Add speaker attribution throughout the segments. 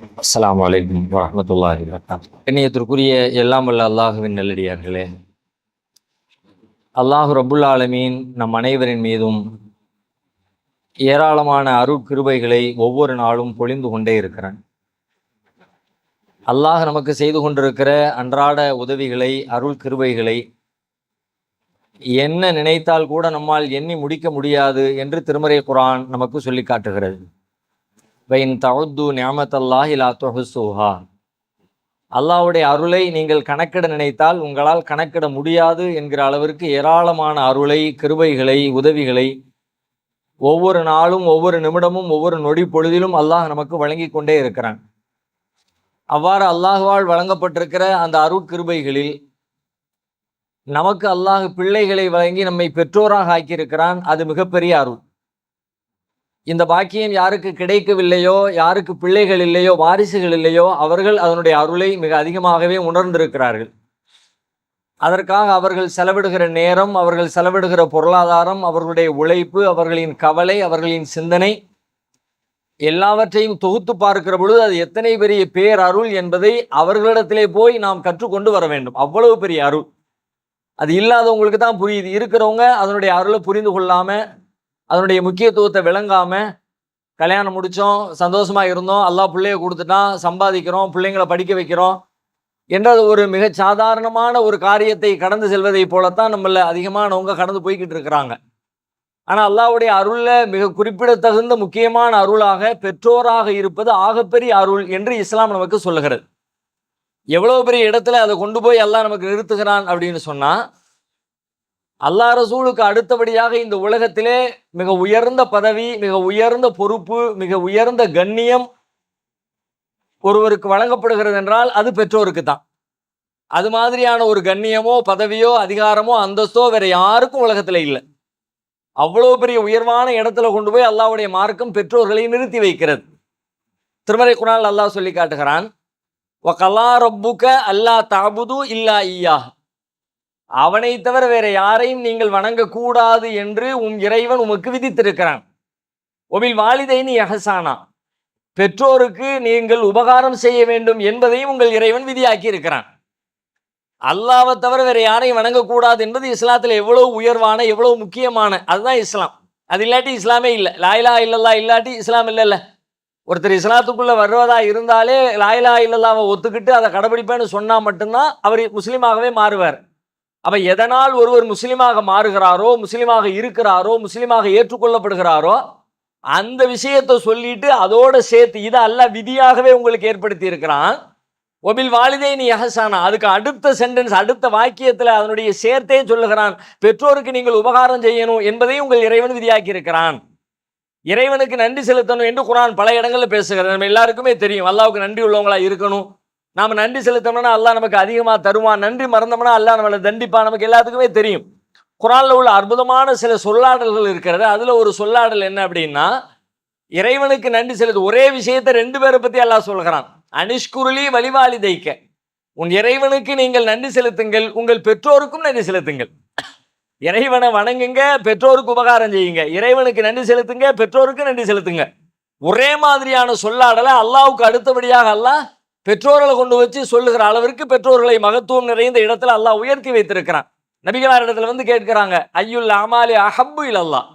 Speaker 1: அஸ்லாம் வலைக்கம் வரஹ்மத்துல்லாஹி கண்ணியத்திற்குரிய எல்லாம் வல்ல அல்லாஹுவின் நல்லடியார்களே அல்லாஹு ரபுல் ஆலமீன் நம் அனைவரின் மீதும் ஏராளமான அருட்கிருபைகளை ஒவ்வொரு நாளும் பொழிந்து கொண்டே இருக்கிறான். அல்லாஹ் நமக்கு செய்து கொண்டிருக்கிற அன்றாட உதவிகளை அருள் கிருபைகளை என்ன நினைத்தால் கூட நம்மால் எண்ணி முடிக்க முடியாது என்று திருமறை குரான் நமக்கு சொல்லி காட்டுகிறது. வைன் தவுத்து நியாமத்தல்லாஹி லா தொஹுசுஹா அல்லாஹ்வுடைய அருளை நீங்கள் கணக்கிட நினைத்தால் உங்களால் கணக்கிட முடியாது என்கிற அளவிற்கு ஏராளமான அருளை கிருபைகளை உதவிகளை ஒவ்வொரு நாளும் ஒவ்வொரு நிமிடமும் ஒவ்வொரு நொடி பொழுதிலும் அல்லாஹ் நமக்கு வழங்கி கொண்டே இருக்கிறான். அவ்வாறு அல்லாஹ்வால் வழங்கப்பட்டிருக்கிற அந்த அருட்கிருபைகளில் நமக்கு அல்லாஹ் பிள்ளைகளை வழங்கி நம்மை பெற்றோராக ஆக்கியிருக்கிறான். அது மிகப்பெரிய அருள். இந்த பாக்கியம் யாருக்கு கிடைக்கவில்லையோ யாருக்கு பிள்ளைகள் இல்லையோ வாரிசுகள் இல்லையோ அவர்கள் அதனுடைய அருளை மிக அதிகமாகவே உணர்ந்திருக்கிறார்கள். அதற்காக அவர்கள் செலவிடுகிற நேரம் அவர்கள் செலவிடுகிற பொருளாதாரம் அவர்களுடைய உழைப்பு அவர்களின் கவலை அவர்களின் சிந்தனை எல்லாவற்றையும் தொகுத்து பார்க்கிற பொழுது அது எத்தனை பெரிய பேர் அருள் என்பதை அவர்களிடத்திலே போய் நாம் கற்றுக்கொண்டு வர வேண்டும். அவ்வளவு பெரிய அருள். அது இல்லாதவங்களுக்கு தான் புரியுது. இருக்கிறவங்க அதனுடைய அருளை புரிந்து கொள்ளாமல் அதனுடைய முக்கியத்துவத்தை விளங்காமல் கல்யாணம் முடித்தோம் சந்தோஷமாக இருந்தோம் எல்லா பிள்ளைய கொடுத்துட்டான் சம்பாதிக்கிறோம் பிள்ளைங்களை படிக்க வைக்கிறோம் என்றது ஒரு மிக சாதாரணமான ஒரு காரியத்தை கடந்து செல்வதை போலத்தான் நம்மள அதிகமானவங்க கடந்து போய்கிட்டு இருக்கிறாங்க. ஆனால் அல்லாவுடைய அருளில் மிக குறிப்பிடத்தகுந்த முக்கியமான அருளாக பெற்றோராக இருப்பது ஆகப்பெரிய அருள் என்று இஸ்லாம் நமக்கு சொல்லுகிறது. எவ்வளோ பெரிய இடத்துல அதை கொண்டு போய் அல்லாஹ் நமக்கு நிறுத்துகிறான் அப்படின்னு சொன்னால் அல்லா ரசூலுக்கு அடுத்தபடியாக இந்த உலகத்திலே மிக உயர்ந்த பதவி மிக உயர்ந்த பொறுப்பு மிக உயர்ந்த கண்ணியம் ஒருவருக்கு வழங்கப்படுகிறது என்றால் அது பெற்றோருக்கு தான். அது மாதிரியான ஒரு கண்ணியமோ பதவியோ அதிகாரமோ அந்தஸ்தோ வேற யாருக்கும் உலகத்தில் இல்லை. அவ்வளோ பெரிய உயர்வான இடத்துல கொண்டு போய் அல்லாவுடைய மார்க்கம் பெற்றோர்களை நிறுத்தி வைக்கிறது. திருமறை குணால் அல்லாஹ் சொல்லி காட்டுகிறான் ஒ கலா ரப்புக்க அல்லா தாபுது இல்லா ஈயா அவனை தவிர வேற யாரையும் நீங்கள் வணங்கக்கூடாது என்று உன் இறைவன் உமக்கு விதித்திருக்கிறான். ஒபில் வாலிதைனி யகசானா பெற்றோருக்கு நீங்கள் உபகாரம் செய்ய வேண்டும் என்பதையும் உங்கள் இறைவன் விதியாக்கி இருக்கிறான் அல்லாவை தவிர வேற யாரையும் வணங்கக்கூடாது என்பது இஸ்லாத்தில் எவ்வளவு உயர்வான எவ்வளவு முக்கியமான அதுதான் இஸ்லாம். அது இல்லாட்டி இஸ்லாமே இல்லை. லாயிலா இல்லல்லா இல்லாட்டி இஸ்லாம் இல்லைல்ல. ஒருத்தர் இஸ்லாத்துக்குள்ள வருவதா இருந்தாலே லாயிலா இல்லல்லாவை ஒத்துக்கிட்டு அதை கடைபிடிப்பேன்னு சொன்னால் மட்டும்தான் அவர் முஸ்லீமாகவே மாறுவார். அப்போ எதனால் ஒருவர் முஸ்லீமாக மாறுகிறாரோ முஸ்லீமாக இருக்கிறாரோ முஸ்லீமாக ஏற்றுக்கொள்ளப்படுகிறாரோ அந்த விஷயத்தை சொல்லிட்டு அதோட சேர்த்து இதை அல்ல விதியாகவே உங்களுக்கு ஏற்படுத்தி இருக்கிறான் ஒபில் வாலிதே நீ யஹசானா அதுக்கு அடுத்த சென்டென்ஸ் அடுத்த வாக்கியத்தில் அதனுடைய சேர்த்தே சொல்லுகிறான். பெற்றோருக்கு நீங்கள் உபகாரம் செய்யணும் என்பதையும் உங்கள் இறைவன் விதியாக்கி இருக்கிறான் இறைவனுக்கு நன்றி செலுத்தணும் என்று குரான் பல இடங்களில் பேசுகிறது. நம்ம எல்லாருக்குமே தெரியும். அல்லாவுக்கு நன்றி உள்ளவங்களா இருக்கணும். நாம் நன்றி செலுத்தணும்னா அல்லாஹ் நமக்கு அதிகமாக தருவான். நன்றி மறந்தோம்னா அல்லா நம்மளை தண்டிப்பான். நமக்கு எல்லாத்துக்குமே தெரியும். குரானில் உள்ள அற்புதமான சில சொல்லாடல்கள் இருக்கிறது. அதில் ஒரு சொல்லாடல் என்ன அப்படின்னா இறைவனுக்கு நன்றி செலுத்து. ஒரே விஷயத்தை ரெண்டு பேரை பற்றி அல்லாஹ் சொல்கிறான். அனிஷ்குருளி வழிவாளி தைக்க உன் இறைவனுக்கு நீங்கள் நன்றி செலுத்துங்கள். உங்கள் பெற்றோருக்கும் நன்றி செலுத்துங்கள். இறைவனை வணங்குங்க பெற்றோருக்கு உபகாரம் செய்யுங்க. இறைவனுக்கு நன்றி செலுத்துங்க பெற்றோருக்கும் நன்றி செலுத்துங்க. ஒரே மாதிரியான சொல்லாடலை அல்லாவுக்கு அடுத்தபடியாக அல்லாஹ் பெற்றோர்களை கொண்டு வச்சு சொல்லுகிற அளவிற்கு பெற்றோர்களை மகத்துவம் நிறைந்த இடத்துல அல்லாஹ் உயர்த்தி வைத்திருக்கிறான். நபிகளார் இடத்துல வந்து கேட்கிறாங்க ஐயுல் அமாலி அஹப்பு இல் அல்லாஹ்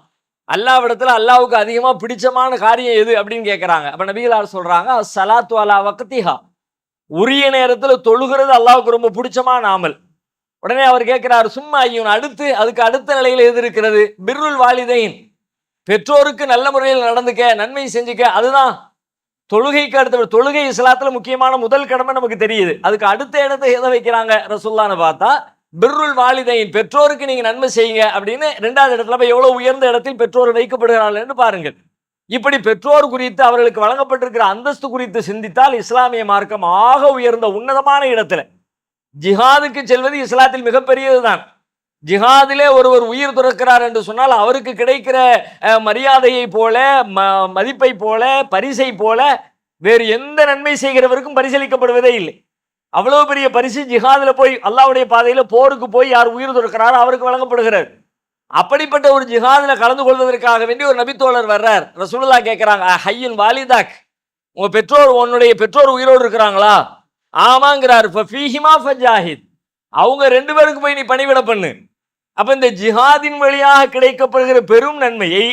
Speaker 1: அல்லாவிடத்துல அல்லாவுக்கு அதிகமாக பிடிச்சமான காரியம் எது அப்படின்னு கேட்குறாங்க. அப்போ நபிகளார் சொல்கிறாங்க சலாத்து அலா வக்திஹா. உரிய நேரத்தில் தொழுகிறது அல்லாவுக்கு ரொம்ப பிடிச்சமான அமல். உடனே அவர் கேட்கிறார் சும்மா ஐயன் அடுத்து அதுக்கு அடுத்த நிலையில் எது இருக்கிறது? பிர்ருல் வாலிதையின் பெற்றோருக்கு நல்ல முறையில் நடந்துக்க நன்மை செஞ்சுக்க அதுதான். தொழுகைக்கு அடுத்த தொழுகை இஸ்லாத்துல முக்கியமான முதல் கடமை நமக்கு தெரியுது. அதுக்கு அடுத்த இடத்தை எதை வைக்கிறாங்க? ரசுல்லான்னு பார்த்தா பிர்ருல் வாலிதையின் பெற்றோருக்கு நீங்க நன்மை செய்யுங்க அப்படின்னு ரெண்டாவது இடத்துல போய் எவ்வளவு உயர்ந்த இடத்தில் பெற்றோர் வைக்கப்படுகிறார்கள்னு பாருங்கள். இப்படி பெற்றோர் குறித்து அவர்களுக்கு வழங்கப்பட்டிருக்கிற அந்தஸ்து குறித்து சிந்தித்தால் இஸ்லாமிய மார்க்கம் ஆக உயர்ந்த உன்னதமான இடத்துல. ஜிஹாதுக்கு செல்வது இஸ்லாத்தில் மிகப்பெரியதுதான். ஜிஹாதிலே ஒருவர் உயிர் துறக்கிறார் என்று சொன்னால் அவருக்கு கிடைக்கிற மரியாதையை போல ம மதிப்பை போல பரிசை போல வேறு எந்த நன்மை செய்கிறவருக்கும் பரிசளிக்கப்படுவதே இல்லை. அவ்வளோ பெரிய பரிசு ஜிஹாதில் போய் அல்லாவுடைய பாதையில் போருக்கு போய் யார் உயிர் துறக்கிறாரோ அவருக்கு வழங்கப்படுகிறார் அப்படிப்பட்ட ஒரு ஜிஹாதில் கலந்து கொள்வதற்காக வேண்டி ஒரு நபித்தோழர் வர்றார். ரசூலுல்லா கேட்குறாங்க ஹையுன் வாலிதாக் உங்கள் பெற்றோர் உன்னுடைய பெற்றோர் உயிரோடு இருக்கிறாங்களா? ஆமாங்கிறார் ஃபீஹிமா ஃபஜாஹித். அவங்க ரெண்டு பேருக்கு போய் நீ பணிவிட பண்ணு. அப்ப இந்த ஜிஹாதின் வழியாக கிடைக்கப்படுகிற பெரும் நன்மையை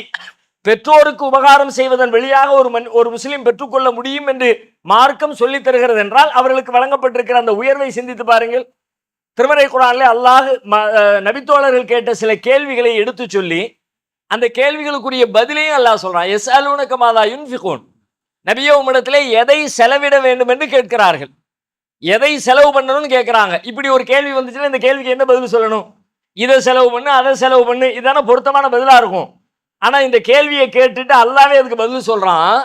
Speaker 1: பெற்றோருக்கு உபகாரம் செய்வதன் வழியாக ஒரு மன் ஒரு முஸ்லீம் பெற்றுக்கொள்ள முடியும் என்று மார்க்கம் சொல்லித் தருகிறது என்றால் அவர்களுக்கு வழங்கப்பட்டிருக்கிற அந்த உயர்வை சிந்தித்து பாருங்கள். திருமறை குரானில் அல்லாஹ் நபித்தோழர்கள் கேட்ட சில கேள்விகளை எடுத்து சொல்லி அந்த கேள்விகளுக்குரிய பதிலையும் அல்லாஹ் சொல்றான். எஸ் அலுனக்க மாதா யுன்ஃபிகூன். நபியோ உம்மிடத்திலே எதை செலவிட வேண்டும் என்று கேட்கிறார்கள். எதை செலவு பண்ணணும்னு கேட்குறாங்க இப்படி ஒரு கேள்வி வந்துச்சுன்னா இந்த கேள்விக்கு என்ன பதில் சொல்லணும்? இதை செலவு பண்ணு அதை செலவு பண்ணு இதான பொருத்தமான பதிலாக இருக்கும். ஆனால் இந்த கேள்வியை கேட்டுட்டு அல்லாவே அதுக்கு பதில் சொல்கிறான்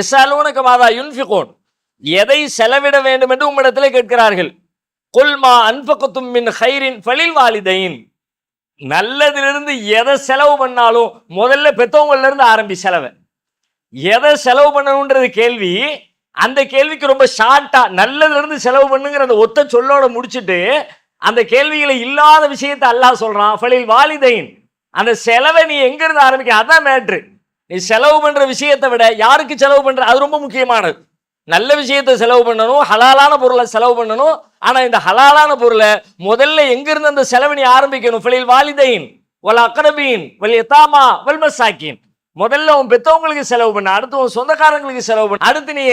Speaker 1: எஸ் அலுவனுக்கு மாதா யுன்ஃபிகோன். எதை செலவிட வேண்டும் என்று உம்மிடத்தில் கேட்கிறார்கள். கொல்மா அன்பக்கத்தும் மின் ஹைரின் ஃபலில் வாலிதையின் நல்லதிலிருந்து எதை செலவு பண்ணாலும் முதல்ல பெத்தவங்கள்லேருந்து ஆரம்பி செலவை. எதை செலவு பண்ணணுன்றது கேள்வி அந்த கேள்விக்கு ரொம்ப ஷார்ட்டாக நல்லதுலேருந்து செலவு பண்ணுங்கிற அந்த ஒத்த சொல்லோட முடிச்சுட்டு அந்த கேள்விகளை இல்லாத விஷயத்தை அல்லாஹ் சொல்கிறான் ஃபலில் வாலிதைன். அந்த செலவை நீ எங்கேருந்து ஆரம்பிக்க? அதான் மேட்ரு நீ செலவு பண்ணுற விஷயத்தை விட யாருக்கு செலவு பண்ணுற அது ரொம்ப முக்கியமானது. நல்ல விஷயத்தை செலவு பண்ணணும் ஹலாலான பொருளை செலவு பண்ணணும். ஆனால் இந்த ஹலாலான பொருளை முதல்ல எங்கேருந்து அந்த செலவு நீ ஆரம்பிக்கணும்? ஃபலில் வாலிதைன் வல் அக்ரபீன் வல் எத்தாமா வல் மசாக்கின். முதல்ல உன் பெத்தவங்களுக்கு செலவு பண்ணு அடுத்து உன் சொந்தக்காரங்களுக்கு செலவு பண்ணு அடுத்து நீ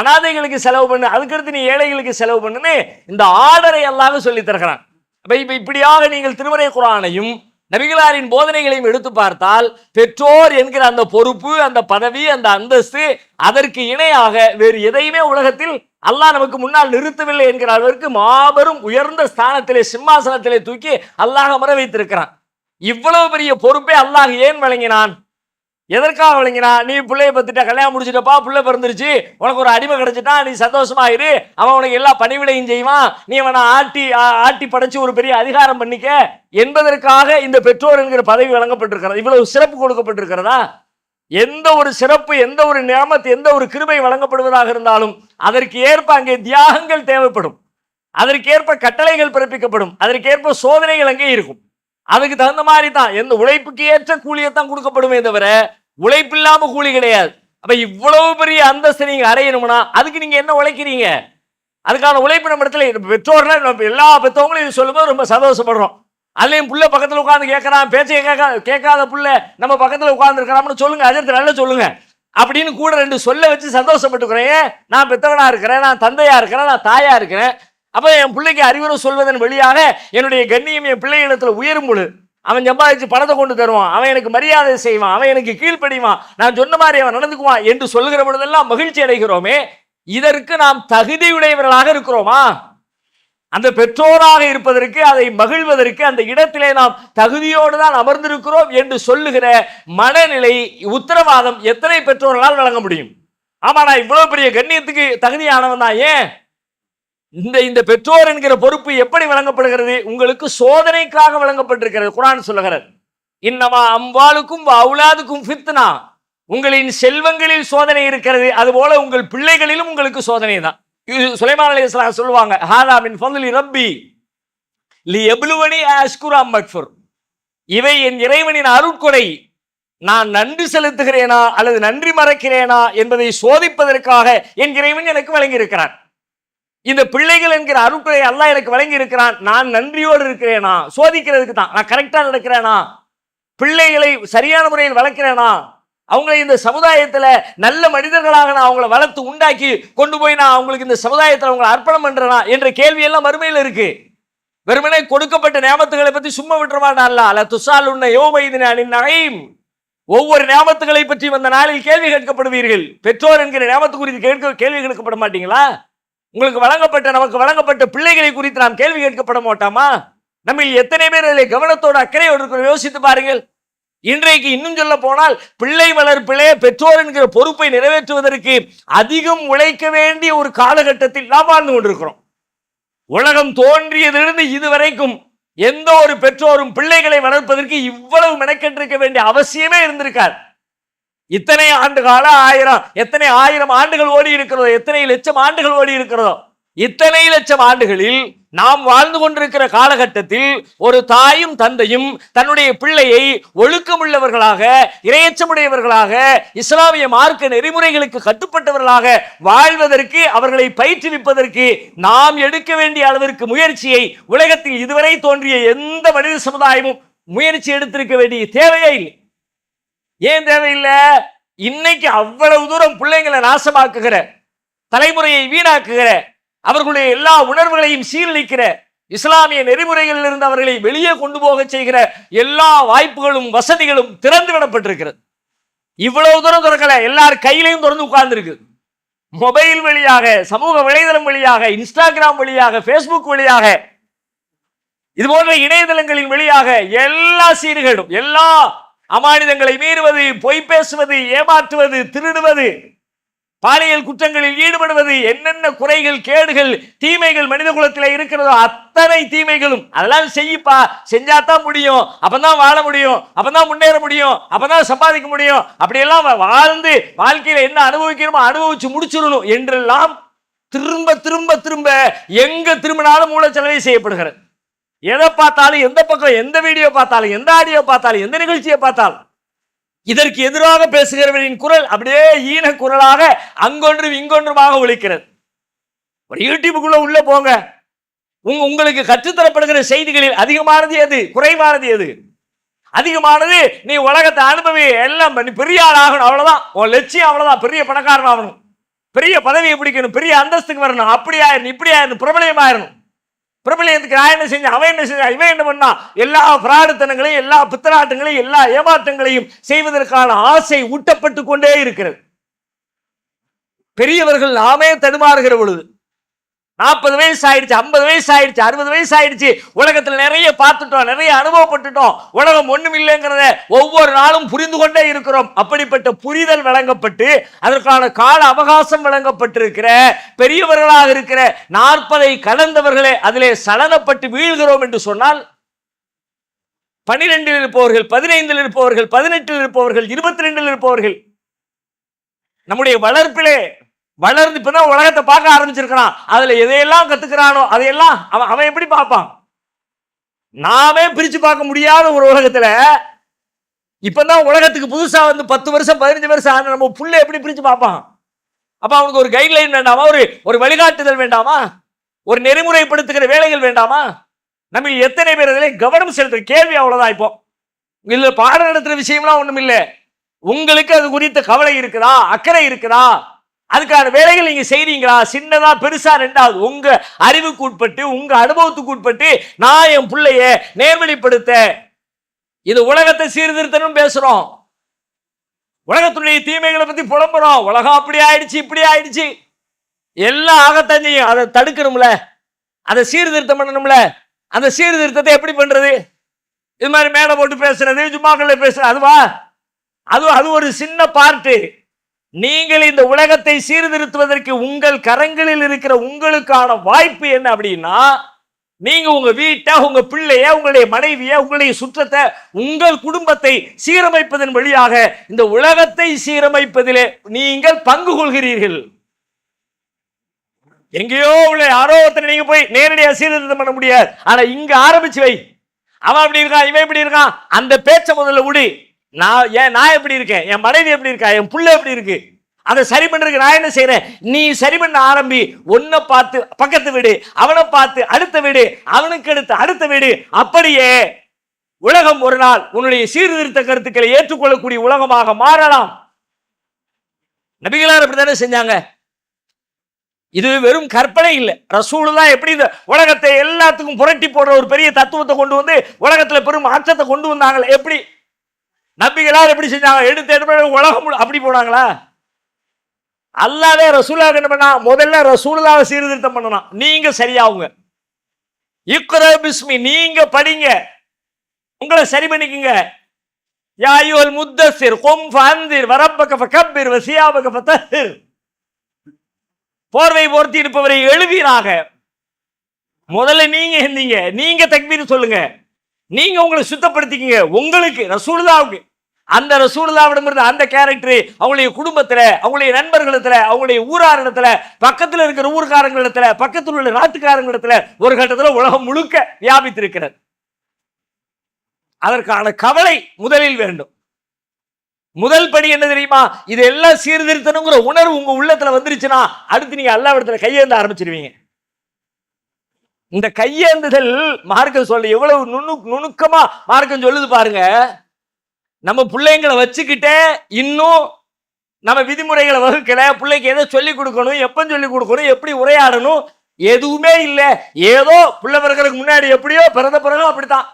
Speaker 1: அனாதைகளுக்கு செலவு பண்ணு அதுக்கடுத்து நீ ஏழைகளுக்கு செலவு பண்ணுன்னு இந்த ஆர்டரை எல்லாமே சொல்லி தருகிறான். அப்ப இப்ப இப்படியாக நீங்கள் திருமறை குரானையும் நபிகளாரின் போதனைகளையும் எடுத்து பார்த்தால் பெற்றோர் என்கிற அந்த பொறுப்பு அந்த பதவி அந்த அந்தஸ்து அதற்கு இணையாக வேறு எதையுமே உலகத்தில் அல்லாஹ் நமக்கு முன்னால் நிறுத்தவில்லை என்கிற அளவிற்கு மாபெரும் உயர்ந்த ஸ்தானத்திலே சிம்மாசனத்திலே தூக்கி அல்லாஹ் அமர வைத்திருக்கிறான். இவ்வளவு பெரிய பொறுப்பை அல்லாஹ் ஏன் வழங்கினான்? எதற்காக விளங்கினா நீ பிள்ளைய பத்திட்ட கல்யாணம் முடிச்சிட்டப்பா பிள்ளை பிறந்துருச்சு. உனக்கு ஒரு அடிமை கிடைச்சிட்டா நீ சந்தோஷமா இரு அவன் உனக்கு எல்லா பணிவிடையும் செய்வான். நீ அவனை ஆட்டி ஆட்டி படைச்சு ஒரு பெரிய அதிகாரம் பண்ணிக்க. என்பதற்காக இந்த பெற்றோர் என்கிற பதவி வழங்கப்பட்டிருக்கிறது. இவ்வளவு சிறப்பு கொடுக்கப்பட்டிருக்கிறதா? எந்த ஒரு சிறப்பு எந்த ஒரு நியமத்து எந்த ஒரு கிருபை வழங்கப்படுவதாக இருந்தாலும் அதற்கு ஏற்ப அங்கே தியாகங்கள் தேவைப்படும். அதற்கேற்ப கட்டளைகள் பிறப்பிக்கப்படும். அதற்கேற்ப சோதனைகள் அங்கே இருக்கும். அதுக்கு தகுந்த மாதிரி தான் எந்த உழைப்புக்கு ஏற்ற கூலியை தான் கொடுக்கப்படுமே தவிர உழைப்பில்லாம கூலி கிடையாது. அப்ப இவ்வளவு பெரிய அந்தஸ்தை நீங்க அடையணும்னா அதுக்கு நீங்க என்ன உழைக்கிறீங்க? அதுக்கான உழைப்பு நம்ம இடத்துல பெற்றோர்னா நம்ம எல்லா பெற்றவங்களும் இது சொல்லும்போது ரொம்ப சந்தோஷப்படுறோம். அதுலேயும் புள்ள பக்கத்தில் உட்காந்து கேட்கறான் பேச்சை கேட்க கேட்காத புள்ள நம்ம பக்கத்தில் உட்காந்துருக்கிறான்னு சொல்லுங்க அஜர்த்து நல்லா சொல்லுங்க. அப்படின்னு கூட ரெண்டு சொல்ல வச்சு சந்தோஷப்பட்டுக்கிறேன். நான் பெத்தவனாக இருக்கிறேன் நான் தந்தையாக இருக்கிறேன் நான் தாயாக இருக்கிறேன். அப்போ என் பிள்ளைக்கு அறிவுரை சொல்வதன் வழியாக என்னுடைய கண்ணியம் என் பிள்ளை உயரும் பொழுது அவன் சம்பாதிச்சு பணத்தை கொண்டு தருவான். அவன் எனக்கு மரியாதை செய்வான். அவன் எனக்கு கீழ்ப்படிவான். நான் சொன்ன மாதிரி அவன் நடந்துக்குவான் என்று சொல்லுகிற பொழுதெல்லாம் மகிழ்ச்சி அடைகிறோமே. இதற்கு நாம் தகுதியுடையவர்களாக இருக்கிறோமா? அந்த பெற்றோராக இருப்பதற்கு அதை மகிழ்வதற்கு அந்த இடத்திலே நாம் தகுதியோடு தான் அமர்ந்திருக்கிறோம் என்று சொல்லுகிற மனநிலை உத்தரவாதம் எத்தனை பெற்றோர்களால் வழங்க முடியும்? ஆமா நான் இவ்வளவு பெரிய கண்ணியத்துக்கு தகுதியானவன் தான் ஏன்? இந்த இந்த பெற்றோர் என்கிற பொறுப்பு எப்படி வழங்கப்படுகிறது? உங்களுக்கு சோதனைக்காக வழங்கப்பட்டிருக்கிறது. குரான் சொல்லுகிறது. இன்னமா அம்பாளுக்கும் அவுலாதுக்கும் ஃபித்னா. உங்களின் செல்வங்களில் சோதனை இருக்கிறது. அதுபோல உங்கள் பிள்ளைகளிலும் உங்களுக்கு சோதனை தான். சுலைமான் அலி இஸ்லாம் சொல்லுவாங்க ஹாதா மின் ஃபضل ரப்பி லி எப்லுவனி அஸ்குரா அம்மக்ஃபுர் இவை என் இறைவனின் அருட்கொடை. நான் நன்றி செலுத்துகிறேனா அல்லது நன்றி மறக்கிறேனா என்பதை சோதிப்பதற்காக என் இறைவன் எனக்கு வழங்கியிருக்கிறார் இந்த பிள்ளைகள் என்கிற அருட்களை எல்லாம் எனக்கு வழங்கி இருக்கிறான் நான் நன்றியோடு இருக்கிறேனா? சோதிக்கிறதுக்கு தான். நான் கரெக்டாக நடக்கிறேனா? பிள்ளைகளை சரியான முறையில் வளர்க்கிறேனா? அவங்களை இந்த சமுதாயத்தில் நல்ல மனிதர்களாக நான் அவங்கள வளர்த்து உண்டாக்கி கொண்டு போய் நான் அவங்களுக்கு இந்த சமுதாயத்தில் அவங்களை அர்ப்பணம் பண்ணுறனா என்ற கேள்வியெல்லாம் மறுமையில் இருக்கு. வெறுமனே கொடுக்கப்பட்ட நியமத்துகளை பற்றி சும்மா விட்டுற அல அல்ல துசால் யோ யோமைதினின் நகையும் ஒவ்வொரு நியமத்துகளை பற்றி வந்த நாளில் கேள்வி கேட்கப்படுவீர்கள். பெற்றோர் என்கிற நியமத்து குறித்து கேட்க கேள்வி கேட்கப்பட மாட்டீங்களா? உங்களுக்கு வழங்கப்பட்ட நமக்கு வழங்கப்பட்ட பிள்ளைகளை குறித்து நாம் கேள்வி கேட்கப்பட மாட்டோமா? நம்ம எத்தனை பேர் அதில் கவனத்தோடு அக்கறையோடு இருக்கிற யோசித்து பாருங்கள். இன்றைக்கு இன்னும் சொல்ல போனால் பிள்ளை வளர்ப்பிலே பெற்றோர் என்கிற பொறுப்பை நிறைவேற்றுவதற்கு அதிகம் உழைக்க வேண்டிய ஒரு காலகட்டத்தில் நாம் வாழ்ந்து கொண்டிருக்கிறோம். உலகம் தோன்றியதிலிருந்து இதுவரைக்கும் எந்த ஒரு பெற்றோரும் பிள்ளைகளை வளர்ப்பதற்கு இவ்வளவு மெனக்கெட்டிருக்க வேண்டிய அவசியமே இருந்திருக்காது. இத்தனை ஆண்டு கால ஆயிரம் எத்தனை ஆயிரம் ஆண்டுகள் ஓடி இருக்கிறதோ எத்தனை லட்சம் ஆண்டுகள் ஓடி இருக்கிறதோ இத்தனை லட்சம் ஆண்டுகளில் நாம் வாழ்ந்து கொண்டிருக்கிற காலகட்டத்தில் ஒரு தாயும் தந்தையும் தன்னுடைய பிள்ளையை ஒழுக்கமுள்ளவர்களாக இரையச்சமுடையவர்களாக இஸ்லாமிய மார்க்க நெறிமுறைகளுக்கு கட்டுப்பட்டவர்களாக வாழ்வதற்கு அவர்களை பயிற்றுவிப்பதற்கு நாம் எடுக்க வேண்டிய அளவிற்கு முயற்சியை உலகத்தில் இதுவரை தோன்றிய எந்த மனித சமுதாயமும் முயற்சி எடுத்திருக்க வேண்டிய தேவையே இல்லை. ஏன் தேவையில்லை? இன்னைக்கு அவ்வளவு தூரம் பிள்ளைங்களை நாசமாக்குகிற தலைமுறையை வீணாக்குகிற அவர்களுடைய எல்லா உணர்வுகளையும் சீரழிக்கிற இஸ்லாமிய நெறிமுறைகளில் இருந்து அவர்களை வெளியே கொண்டு போக செய்கிற எல்லா வாய்ப்புகளும் வசதிகளும் திறந்து விடப்பட்டிருக்கிறது. இவ்வளவு தூரம் திறக்கல. எல்லார் கையிலையும் திறந்து உட்கார்ந்துருக்கு மொபைல் வழியாக சமூக வலைதளம் வழியாக இன்ஸ்டாகிராம் வழியாக ஃபேஸ்புக் வழியாக இது போன்ற இணையதளங்களின் வழியாக எல்லா சீர்களும் எல்லா அமானிதங்களை மீறுவது பொய் பேசுவது ஏமாற்றுவது திருடுவது பாலியல் குற்றங்களில் ஈடுபடுவது என்னென்ன குறைகள் கேடுகள் தீமைகள் மனித குலத்தில் இருக்கிறதோ அத்தனை தீமைகளும் அதெல்லாம் செய்யப்பா. செஞ்சாதான் முடியும். அப்பதான் வாழ முடியும். அப்பதான் முன்னேற முடியும். அப்பதான் சம்பாதிக்க முடியும். அப்படியெல்லாம் வா- வாழ்ந்து வாழ்க்கையில என்ன அனுபவிக்கிறோமோ அனுபவிச்சு முடிச்சிடணும் என்றெல்லாம் திரும்ப திரும்ப திரும்ப எங்க திரும்பினாலும் மூலச்சலவை செய்யப்படுகிறது. எதை பார்த்தாலும் எந்த பக்கம் எந்த வீடியோ பார்த்தாலும் எந்த ஆடியோ பார்த்தாலும் எந்த நிகழ்ச்சியை பார்த்தாலும் இதற்கு எதிராக பேசுகிறவரின் குரல் அப்படியே ஈன குரலாக அங்கொன்றும் இங்கொன்றுமாக ஒழிக்கிறது ஒரு யூடியூபுக்குள்ள உள்ள போங்க. உங்க உங்களுக்கு கற்றுத்தரப்படுகிற செய்திகளில் அதிகமானது எது? குறைவானது எது? அதிகமானது நீ உலகத்தை அனுபவி எல்லாம் பண்ணி பெரிய ஆள் ஆகணும் அவ்வளவுதான். உன் லட்சியம் அவ்வளவுதான். பெரிய பணக்காரன் ஆகணும். பெரிய பதவியை பிடிக்கணும். பெரிய அந்தஸ்துக்கு வரணும். அப்படி ஆயிரணும் இப்படி ஆயிரணும் பிரபலியம் ஆயிரணும் பிரபலியத்துக்கு நான் என்ன செஞ்சேன் அவன் என்ன செஞ்சான் இவன் என்ன பண்ணா? எல்லா பிராடுத்தனங்களையும் எல்லா பித்தராட்டங்களையும் எல்லா ஏமாற்றங்களையும் செய்வதற்கான ஆசை ஊட்டப்பட்டு கொண்டே இருக்கிறது. பெரியவர்கள் நாமே தடுமாறுகிற பொழுது நாற்பது வயசு ஆயிடுச்சு ஐம்பது வயசு ஆயிடுச்சு அறுபது வயசு ஆயிடுச்சு உலகத்தில் நிறைய பார்த்துட்டோம் நிறைய அனுபவப்பட்டுட்டோம். உலகம் ஒன்றும் இல்லைங்கிறத ஒவ்வொரு நாளும் புரிந்து கொண்டே இருக்கிறோம். அப்படிப்பட்ட புரிதல் வழங்கப்பட்டு அதற்கான கால அவகாசம் வழங்கப்பட்டிருக்கிற பெரியவர்களாக இருக்கிற நாற்பதை கடந்தவர்களே அதிலே சலனப்பட்டு வீழ்கிறோம் என்று சொன்னால் பனிரெண்டில் இருப்பவர்கள் பதினைந்தில் இருப்பவர்கள் பதினெட்டில் இருப்பவர்கள் இருபத்தி ரெண்டில் இருப்பவர்கள் நம்முடைய வளர்ப்பிலே வளர்ந்து இப்போ தான் உலகத்தை பார்க்க ஆரம்பிச்சிருக்கிறான். அதில் எதையெல்லாம் கற்றுக்கிறானோ அதையெல்லாம் அவன் அவன் எப்படி பார்ப்பான்? நாமே பிரித்து பார்க்க முடியாத ஒரு உலகத்தில் இப்போ தான் உலகத்துக்கு புதுசாக வந்து பத்து வருஷம் பதினஞ்சு வருஷம் ஆன நம்ம புள்ள எப்படி பிரித்து பார்ப்பான்? அப்போ அவனுக்கு ஒரு கைட்லைன் வேண்டாமா? ஒரு ஒரு வழிகாட்டுதல் வேண்டாமா? ஒரு நெறிமுறைப்படுத்துகிற வேலைகள் வேண்டாமா? நம்ம எத்தனை பேர் அதில் கவனம் செலுத்துற கேள்வி அவ்வளோதான் இப்போ. இல்லை பாடம் நடத்துகிற விஷயம்லாம் ஒன்றும் இல்லை உங்களுக்கு அது குறித்த கவலை இருக்குதா? அக்கறை இருக்குதா? அதுக்கான வேலைகள் நீங்க செய்றீங்களா? சின்னதா பெருசா ரெண்டாவது. உங்க அறிவுக்கு உட்பட்டு உங்க அனுபவத்துக்கு உட்பட்டு நான் என் பிள்ளைய நேர்வழிப்படுத்த. இது உலகத்தை சீர்திருத்தணும் பேசுறோம். உலகத்துடைய தீமைகளை பத்தி புலம்புறோம். உலகம் அப்படி ஆயிடுச்சு இப்படி ஆயிடுச்சு. எல்லாம் ஆகத்தான் செய்யும் அதை தடுக்கணும்ல? அதை சீர்திருத்தம் பண்ணணும்ல? அந்த சீர்திருத்தத்தை எப்படி பண்றது? இது மாதிரி மேடை போட்டு பேசுறது ஜும்மாக்கள்ல பேசுறது அதுவா? அது அது ஒரு சின்ன பார்ட்டு நீங்கள் இந்த உலகத்தை சீர்திருத்துவதற்கு உங்கள் கரங்களில் இருக்கிற உங்களுக்கான வாய்ப்பு என்ன அப்படின்னா நீங்க உங்க வீட்டை உங்க பிள்ளைய உங்களுடைய மனைவிய உங்களுடைய சுற்றத்தை உங்கள் குடும்பத்தை சீரமைப்பதன் வழியாக இந்த உலகத்தை சீரமைப்பதிலே நீங்கள் பங்கு கொள்கிறீர்கள். எங்கேயோ உள்ள யாரோ நீங்க போய் நேரடியாக சீர்திருத்தம் பண்ண முடியாது. ஆனா இங்க ஆரம்பிச்சு வை. அவன் அப்படி இருக்கான் இவன் இப்படி இருக்கான். அந்த பேச்சை முதல்ல விடு நான் ஏன் நான் எப்படி இருக்கேன்? என் மனைவி எப்படி இருக்கா? என் புள்ள எப்படி இருக்கு? அதை சரி பண்ணுறதுக்கு நான் என்ன செய்கிறேன் நீ சரி பண்ண ஆரம்பி ஒன்றை பார்த்து பக்கத்து வீடு அவனை பார்த்து அடுத்த வீடு அவனுக்கு அடுத்து அடுத்த வீடு. அப்படியே உலகம் ஒரு நாள் உன்னுடைய சீர்திருத்த கருத்துக்களை ஏற்றுக்கொள்ளக்கூடிய உலகமாக மாறலாம். நபிகளார் அப்படித்தானே செஞ்சாங்க? இது வெறும் கற்பனை இல்லை. ரசூலு தான் எப்படி இந்த உலகத்தை எல்லாத்துக்கும் புரட்டி போடுற ஒரு பெரிய தத்துவத்தை கொண்டு வந்து உலகத்தில் பெரும் மாற்றத்தை கொண்டு வந்தாங்களே? எப்படி? நபிகளார் எப்படி செஞ்சாங்க? எடுத்து எடுத்து உலகம் அப்படி போனாங்களா? அல்லாவே ரசூலாக என்ன பண்ணா? முதல்ல ரசூலாவை சீர்திருத்தம் பண்ணணும். நீங்க சரியாவுங்க இக்ர பிஸ்மி நீங்க படிங்க. உங்களை சரி பண்ணிக்கங்க. யாயுவல் முத்தசிர் கொம் கும் ஃபஅன்திர் வரப்பக ஃபகப்பிர் வசியாபக ஃபதஹிர் போர்வை போர்த்தி இருப்பவரை எழுதினாக முதல்ல நீங்க இருந்தீங்க நீங்க தக்பீர் சொல்லுங்க. நீங்க உங்களை சுத்தப்படுத்திக்கங்க. உங்களுக்கு ரசூலுதாவுக்கு அந்த ரசூலுல்லாவிடம் இருந்த அந்த கேரக்டர் அவங்களுடைய குடும்பத்துல அவங்களுடைய நண்பர்களிடத்துல அவங்களுடைய ஊராரிடத்துல பக்கத்துல இருக்கிற ஊர்க்காரங்களிடத்துல பக்கத்தில் உள்ள நாட்டுக்காரங்களிடத்துல ஒரு கட்டத்துல உலகம் முழுக்க வியாபித்திருக்கிறது. அதற்கான கவலை முதலில் வேண்டும். முதல் படி என்ன தெரியுமா? இது எல்லாம் சீர்திருத்தணுங்கிற உணர்வு உங்க உள்ளத்துல வந்துருச்சுன்னா அடுத்து நீங்க அல்லா இடத்துல கையேந்த ஆரம்பிச்சிருவீங்க. இந்த கையேந்துதல் மார்க்கம் சொல்ல எவ்வளவு நுணு நுணுக்கமா மார்க்கம் சொல்லுது பாருங்க. நம்ம பிள்ளைங்களை வச்சுக்கிட்டே இன்னும் நம்ம விதிமுறைகளை வகுக்கல. பிள்ளைக்கு எதை சொல்லிக் கொடுக்கணும் எப்போ சொல்லிக் கொடுக்கணும் எப்படி உரையாடணும் எதுவுமே இல்லை. ஏதோ பிள்ளை பிறக்கிறதுக்கு முன்னாடி எப்படியோ பிறந்த பிறகும் அப்படித்தான்.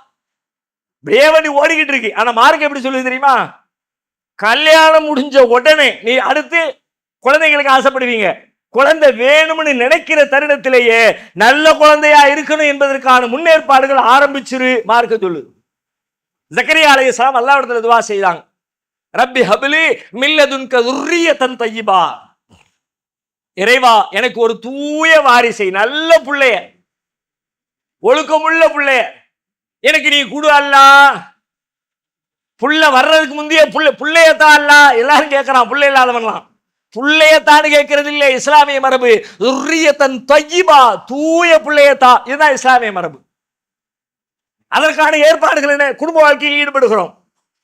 Speaker 1: பிரேவண்டி ஓடிக்கிட்டு இருக்கு. ஆனால் மார்க் எப்படி சொல்லுது தெரியுமா? கல்யாணம் முடிஞ்ச உடனே நீ அடுத்து குழந்தைங்களுக்கு ஆசைப்படுவீங்க. குழந்தை வேணும்னு நினைக்கிற தருணத்திலேயே நல்ல குழந்தையா இருக்கணும் என்பதற்கான முன்னேற்பாடுகள் ஆரம்பிச்சிரு மார்க்க சொல்லுது. ஜக்கரியா அலைஹிஸ்ஸலாம் அல்லாஹ்விடத்துல துவா செய்தாங்க. ரப்பி ஹபிலி மில்லதுன்க துர்ரியத்தன் தையிபா இறைவா எனக்கு ஒரு தூய வாரிசை நல்ல பிள்ளைய ஒழுக்கமுள்ள பிள்ளைய எனக்கு நீ குடு அல்லா. புள்ள வர்றதுக்கு முந்தைய புள்ள புள்ளையத்தான் அல்ல. எல்லாரும் கேட்கறான் புள்ளை இல்லாதவன்லாம் புள்ளையத்தான்னு கேட்கறது இல்லை இஸ்லாமிய மரபு. தன் தையிபா தூய புள்ளையத்தா. இதுதான் இஸ்லாமிய மரபு. அதற்கான ஏற்பாடுகள் என்ன குடும்ப வாழ்க்கையில் ஈடுபடுகிறோம்.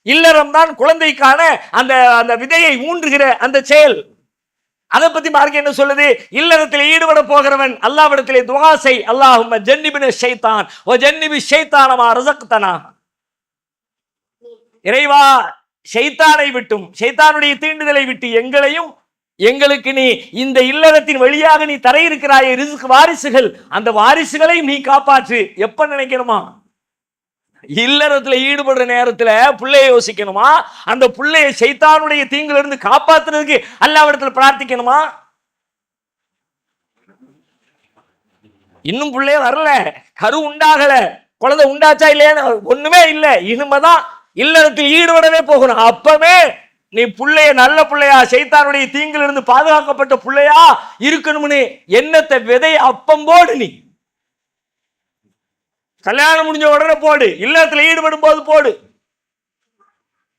Speaker 1: இல்லறம் தான் குழந்தைக்கான அந்த அந்த விதையை ஊன்றுகிற அந்த செயல். அதை பத்தி மார்க்க என்ன சொல்லுது? இல்லறத்தில் ஈடுபட போகிறவன் அல்லாவிடத்திலே துவா செய். அல்லாஹும்ம ஜன்னிபின ஷைத்தான். ஓ ஜன்னிபி ஷைத்தானமா ரசக்தனா இறைவா ஷைத்தானை விட்டும் ஷைத்தானுடைய தீண்டுதலை விட்டு எங்களையும் எங்களுக்கு நீ இந்த இல்லறத்தின் வழியாக நீ தர இருக்கிறாயே ரிஸ்க் வாரிசுகள். அந்த வாரிசுகளையும் நீ காப்பாற்று. எப்ப நினைக்கணுமா இல்லறத்துல ஈடுபடுற நேரத்துல பிள்ளைய யோசிக்கணுமா? அந்த புள்ளைய சைத்தானுடைய தீங்குல இருந்து காப்பாத்துறதுக்கு அல்லாவிடத்துல பிரார்த்திக்கணுமா? இன்னும் புள்ளைய வரல. கரு உண்டாகல. குழந்தை உண்டாச்சா இல்லையான்னு ஒண்ணுமே இல்லை. இனிமேதான் இல்லறத்தில் ஈடுபடவே போகணும். அப்பவே நீ பிள்ளைய நல்ல பிள்ளையா சைத்தானுடைய தீங்குல இருந்து பாதுகாக்கப்பட்ட பிள்ளையா இருக்கணும்னு எண்ணத்தை விதை அப்பம்போடு நீ கல்யாணம் முடிஞ்ச உடனே போடு. இல்லத்தில் ஈடுபடும் போது போடு.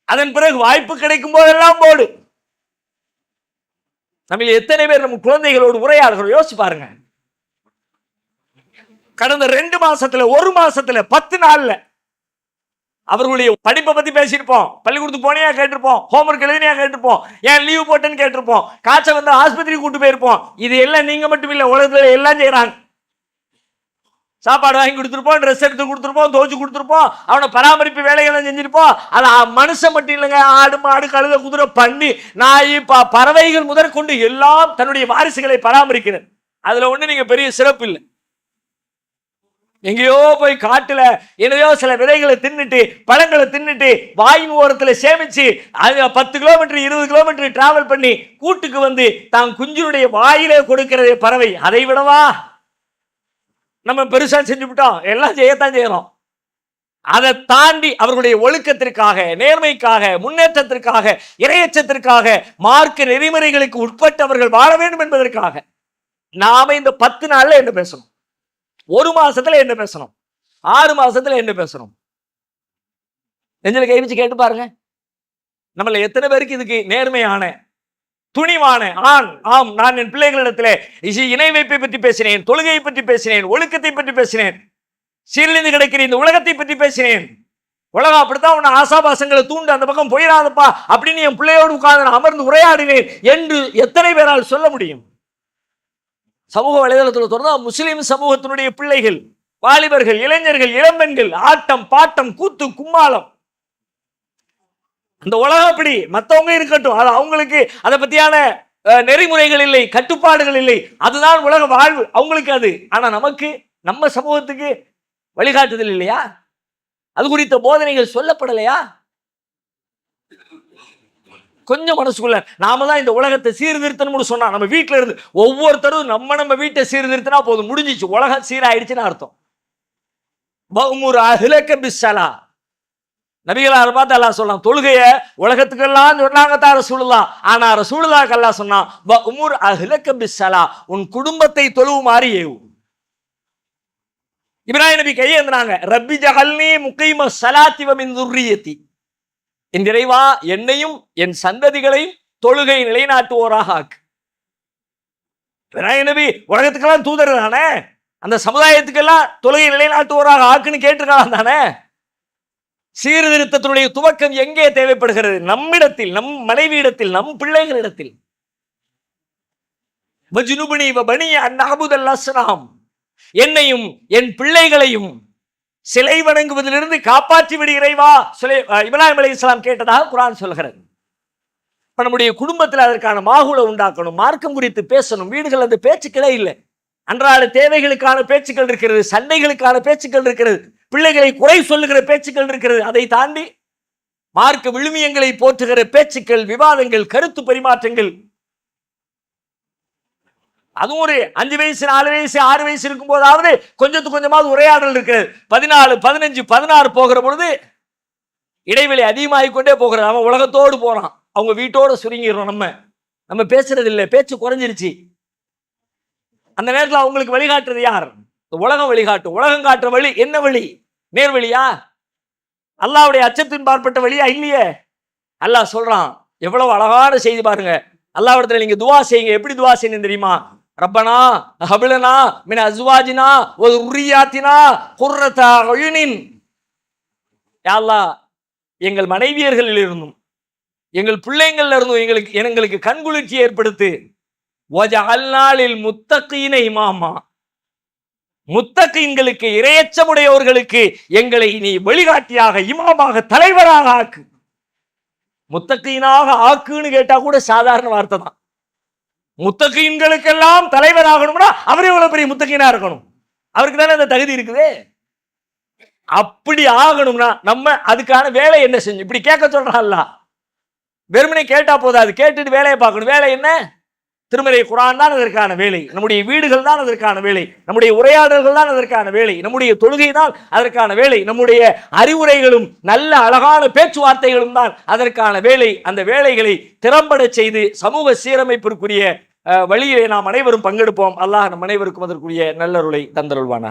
Speaker 1: அதன் பிறகு வாய்ப்பு கிடைக்கும் போதெல்லாம் போடு. நம்ம எத்தனை பேர் நம்ம குழந்தைகளோடு உரையாடுகிறோம்? யோசிச்சு பாருங்க. கடந்த ரெண்டு மாசத்துல ஒரு மாசத்துல பத்து நாள்ல அவர்களுடைய படிப்பை பத்தி பேசியிருப்போம். பள்ளிக்கூடத்துக்கு போனியா கேட்டிருப்போம். ஹோம்ஒர்க் எழுதினியா கேட்டிருப்போம். ஏன் லீவ் போட்டேன்னு கேட்டிருப்போம். காய்ச்சல் வந்து ஆஸ்பத்திரிக்கு கூட்டு போயிருப்போம். இது எல்லாம் நீங்க மட்டும் இல்லை உலகத்துல எல்லாம் செய்யறாங்க. சாப்பாடு வாங்கி கொடுத்துருப்போம் ட்ரெஸ் எடுத்து கொடுத்துருப்போம் துவச்சு கொடுத்துருப்போம் அவனை பராமரிப்பு வேலைகள்லாம் செஞ்சிருப்போம். அது மனுஷன் மட்டும் இல்லைங்க ஆடு மாடு கழுத குதிரை பண்ணி நாய் ப பறவைகள் முதற்கொண்டு எல்லாம் தன்னுடைய வாரிசுகளை பராமரிக்கிறது. அதில் ஒன்றும் நீங்கள் பெரிய சிறப்பு இல்லை. எங்கேயோ போய் காட்டில் எதையோ சில விதைகளை தின்னுட்டு பழங்களை தின்னுட்டு வாயின் ஓரத்தில் சேமித்து அது பத்து கிலோமீட்டர் இருபது கிலோமீட்டர் டிராவல் பண்ணி கூட்டுக்கு வந்து தான் குஞ்சினுடைய வாயிலே கொடுக்கிறதே பறவை. அதை விடவா? நம்ம பெருசாக செஞ்சு விட்டோம் எல்லாம் செய்யத்தான் செய்யறோம். அதை தாண்டி அவர்களுடைய ஒழுக்கத்திற்காக நேர்மைக்காக முன்னேற்றத்திற்காக இரையச்சத்திற்காக மார்க்க நெறிமுறைகளுக்கு உட்பட்டவர்கள் வாழ வேண்டும் என்பதற்காக நாம இந்த பத்து நாள்ல என்ன பேசணும்? ஒரு மாசத்துல என்ன பேசணும்? ஆறு மாசத்துல என்ன பேசணும்? நெஞ்சில கை வச்சு கேட்டு பாருங்க. நம்மள எத்தனை பேருக்கு இதுக்கு நேர்மையான துணிவான ஆண் ஆம் நான் என் பிள்ளைகளிடத்திலே இணை வைப்பை பற்றி பேசினேன் தொழுகையை பற்றி பேசினேன் ஒழுக்கத்தை பற்றி பேசினேன் சீரழிந்து கிடைக்கிற இந்த உலகத்தை பற்றி பேசினேன். உலகம் அப்படித்தான் உன்னை ஆசாபாசங்களை தூண்டு அந்த பக்கம் போயிடாதப்பா அப்படின்னு என் பிள்ளையோடு உட்கார்ந்து நான் அமர்ந்து உரையாடினேன் என்று எத்தனை பேரால் சொல்ல முடியும்? சமூக வலைதளத்தில் தொடர்ந்து முஸ்லீம் சமூகத்தினுடைய பிள்ளைகள் வாலிபர்கள் இளைஞர்கள் இளம்பெண்கள் ஆட்டம் பாட்டம் கூத்து கும்மாளம் அந்த உலகம் அப்படி மற்றவங்க இருக்கட்டும். அது அவங்களுக்கு அதை பற்றியான நெறிமுறைகள் இல்லை கட்டுப்பாடுகள் இல்லை. அதுதான் உலக வாழ்வு. அவங்களுக்கு அது. ஆனால் நமக்கு நம்ம சமூகத்துக்கு வழிகாட்டுதல் இல்லையா? அது குறித்த போதனைகள் சொல்லப்படலையா? கொஞ்சம் மனசுக்குள்ள. நாம தான் இந்த உலகத்தை சீர்திருத்தணும்னு சொன்னா நம்ம வீட்டில இருந்து ஒவ்வொருத்தரும் நம்ம நம்ம வீட்டை சீர்திருத்தினா போதும். முடிஞ்சிச்சு. உலகம் சீராயிடுச்சுன்னு அர்த்தம். பௌமுர் அஹ்லக நபிகளார் பார்த்து எல்லாம் சொல்லலாம் தொழுகைய உலகத்துக்கெல்லாம் சொன்னாங்க தான் ரசூலுல்லா. ஆனா ரசூலுல்லாக்கு எல்லாம் சொன்னான் பௌமுர் அஹ்லக பிஸ்ஸலா. உன் குடும்பத்தை தொழுவுமாறு ஏவு. இப்ராஹிம் நபி கையேந்தினாங்க ரப்பி ஜஹல்னி முக்கைம சலாத்திவமின் துர்ரியத்தி. என் இறைவா என்னையும் என் சந்ததிகளையும் தொழுகை நிலைநாட்டுவோராக ஆக்கு. இப்ராஹிம் நபி உலகத்துக்கெல்லாம் தூதர் தானே? அந்த சமுதாயத்துக்கெல்லாம் தொழுகை நிலைநாட்டுவோராக ஆக்குன்னு கேட்டிருக்கலாம் தானே? சீர்திருத்தத்தினுடைய துவக்கம் எங்கே தேவைப்படுகிறது? நம்மிடத்தில் நம் மனைவியிடத்தில் நம் பிள்ளைகளிடத்தில். என்னையும் என் பிள்ளைகளையும் சிலை வணங்குவதிலிருந்து காப்பாற்றி விடு இறைவா. சுலை இப்ராஹிம் அலி இஸ்லாம் கேட்டதாக குரான் சொல்கிறது. நம்முடைய குடும்பத்தில் அதற்கான மாகுல உண்டாக்கணும் மார்க்கம் குறித்து பேசணும். வீடுகள் அந்த பேச்சுக்களே இல்லை. அன்றாட தேவைகளுக்கான பேச்சுக்கள் இருக்கிறது சண்டைகளுக்கான பேச்சுக்கள் இருக்கிறது. பிள்ளைகளை குறை சொல்லுகிற பேச்சுக்கள் இருக்கிறது. அதை தாண்டி மார்க்க விழுமியங்களை போற்றுகிற பேச்சுக்கள் விவாதங்கள் கருத்து பரிமாற்றங்கள். அதுவும் ஒரு அஞ்சு வயசு நாலு வயசு ஆறு வயசு இருக்கும் போதாவது கொஞ்சத்து கொஞ்சமாவது உரையாடல் இருக்கிறது. பதினாலு பதினஞ்சு பதினாறு போகிற பொழுது இடைவெளி அதிகமாகிக் கொண்டே போகிறது. அவன் உலகத்தோடு போறான். அவங்க வீட்டோட சுருங்கிடுறோம் நம்ம. நம்ம பேசுறது இல்லை பேச்சு குறைஞ்சிருச்சு. அந்த நேரத்தில் அவங்களுக்கு வழிகாட்டுறது யார்? உலகம் வழிகாட்டும். உலகம் காட்டுற வழி என்ன வழி? நேர்வழியா? அல்லாவுடைய அச்சத்தின் பார்ப்பட்ட வழியா இல்லையே? அல்லாஹ் சொல்றான் எவ்வளவு அழகான செய்தி பாருங்க. அல்லாவிடத்துல நீங்க துவா செய்யுங்க. எப்படி துவா செய்யணும் தெரியுமா? ரப்பனா ஹபிலனா மின அஸ்வாஜினா ஒரு உரியாத்தினா குர்ரதா ஒயுனின் யாழ்லா எங்கள் மனைவியர்களில் இருந்தும் எங்கள் பிள்ளைங்கள்ல இருந்தும் எங்களுக்கு எங்களுக்கு கண்குளிர்ச்சி ஏற்படுத்து ஒஜஅல்நாளில் முத்தக்கீனை இமாமா. முத்தகீன்களுக்கு இரையச்சமுடையவர்களுக்கு எங்களை நீ வழிகாட்டியாக இமாமாக தலைவராக ஆக்கு. முத்தகீனாக ஆக்குன்னு கேட்டா கூட சாதாரண வார்த்தை தான். முத்தகீன்களுக்கெல்லாம் தலைவராகணும்னா அவர் எவ்வளவு பெரிய முத்தகீனா இருக்கணும். அவருக்கு தானே அந்த தகுதி இருக்குது? அப்படி ஆகணும்னா நம்ம அதுக்கான வேலை என்ன செஞ்சு இப்படி கேட்க சொல்றான்ல. வெறுமனே கேட்டா போதாது கேட்டுட்டு வேலையை பார்க்கணும். வேலை என்ன? திருமறை குரான் தான் அதற்கான வேலை. நம்முடைய வீடுகள் தான் அதற்கான வேலை. நம்முடைய உரையாடல்கள் தான் அதற்கான வேலை. நம்முடைய தொழுகை தான் அதற்கான வேலை. நம்முடைய அறிவுரைகளும் நல்ல அழகான பேச்சுவார்த்தைகளும் தான் அதற்கான வேலை. அந்த வேலைகளை திறம்பட செய்து சமூக சீரமைப்பிற்குரிய அஹ், வழியிலே நாம் அனைவரும் பங்கெடுப்போம். அல்லாஹ் நம் அனைவருக்கும் அதற்குரிய நல்லருளை தந்தருள்வானா